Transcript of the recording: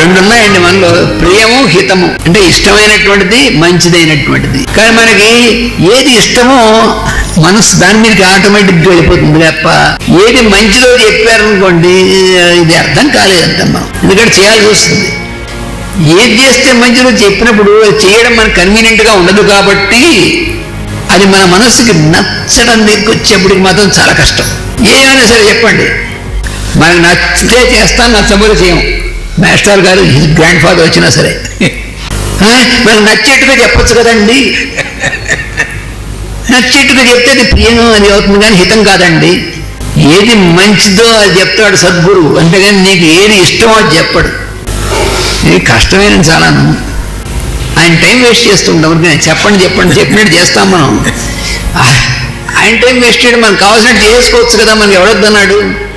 రెండు ఉన్నాయండి మనలో. ప్రియము హితము. అంటే ఇష్టమైనటువంటిది మంచిదైనటువంటిది. కానీ మనకి ఏది ఇష్టమో మనసు దాని మీదకి ఆటోమేటిక్గా వెళ్ళిపోతుంది తప్ప ఏది మంచిదో చెప్పారనుకోండి ఇది అర్థం కాలేదంట మనం ఎందుకంటే చేయాల్సి వస్తుంది. ఏది చేస్తే మంచిదో చెప్పినప్పుడు అది చేయడం మనకు కన్వీనియంట్గా ఉండదు కాబట్టి అది మన మనసుకి నచ్చడం దగ్గరికి వచ్చేప్పటికి మాత్రం చాలా కష్టం. ఏమైనా సరే చెప్పండి. మనకు నచ్చితే చేస్తాను నచ్చబోతే చేయం మాస్టర్ గారు గ్రాండ్ ఫాదర్ వచ్చినా సరే. ఆ, నచ్చేట్టుగా చెప్పచ్చు కదండి. నచ్చేట్టుగా చెప్తే అది ప్రియం అది అవుతుంది కానీ హితం కాదండి. ఏది మంచిదో అది చెప్తాడు సద్గురు. అంతేగాని నీకు ఏది ఇష్టమో అది చెప్పడు. ఇది కష్టమైన చాలాను. ఆయన టైం వేస్ట్ చేస్తుంటాం. చెప్పండి చెప్పండి చెప్పినట్టు చేస్తాం మనం. ఆయన టైం వేస్ట్ చేయడం మనకు కావాల్సినట్టు చేసుకోవచ్చు కదా మనకి ఎవడొద్దన్నాడు